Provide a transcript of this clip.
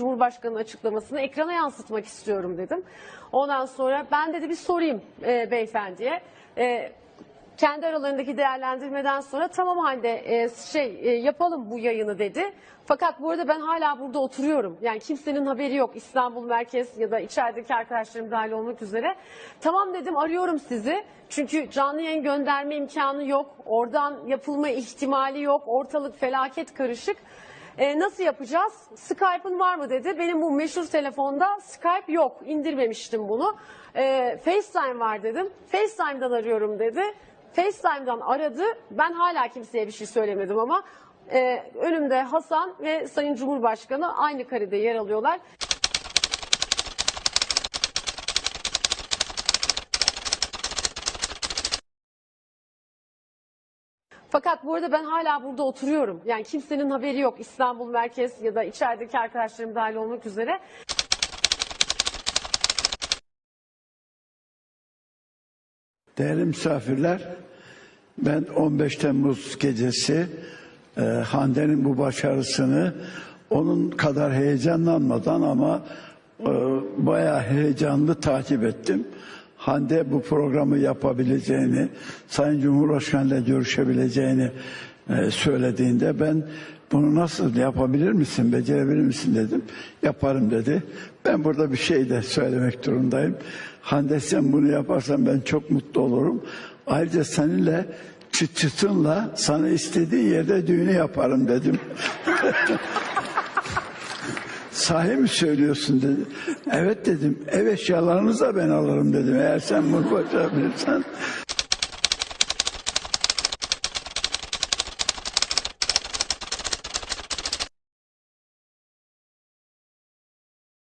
Cumhurbaşkanı'nın açıklamasını ekrana yansıtmak istiyorum dedim. Ondan sonra ben dedi bir sorayım e, beyefendiye. E, kendi aralarındaki değerlendirmeden sonra tamam halde e, şey e, yapalım bu yayını dedi. Fakat bu arada ben hala burada oturuyorum. Yani kimsenin haberi yok. İstanbul Merkez ya da içerideki arkadaşlarım dahil olmak üzere. Tamam dedim arıyorum sizi. Çünkü canlı yayın gönderme imkanı yok. Oradan yapılma ihtimali yok. Ortalık felaket karışık. E, nasıl yapacağız? Skype'ın var mı dedi. Benim bu meşhur telefonda Skype yok. İndirmemiştim bunu. E, FaceTime var dedim. FaceTime'dan arıyorum dedi. FaceTime'dan aradı. Ben hala kimseye bir şey söylemedim ama e, önümde Hasan ve Sayın Cumhurbaşkanı aynı karede yer alıyorlar. Fakat bu arada ben hala burada oturuyorum. Yani kimsenin haberi yok. İstanbul Merkez ya da içerideki arkadaşlarım dahil olmak üzere. Değerli misafirler, ben 15 Temmuz gecesi e, Hande'nin bu başarısını onun kadar heyecanlanmadan ama e, bayağı heyecanlı takip ettim. Hande bu programı yapabileceğini, Sayın Cumhurbaşkanı ile görüşebileceğini e, söylediğinde ben bunu nasıl yapabilir misin, becerebilir misin dedim. Yaparım dedi. Ben burada bir şey de söylemek durumdayım. Hande sen bunu yaparsan ben çok mutlu olurum. Ayrıca seninle çıt çıtınla sana istediğin yerde düğünü yaparım dedim. Sahi mi söylüyorsun dedi. Evet dedim. Ev eşyalarınızı da ben alırım dedim. Eğer sen bunu başarabilirsen.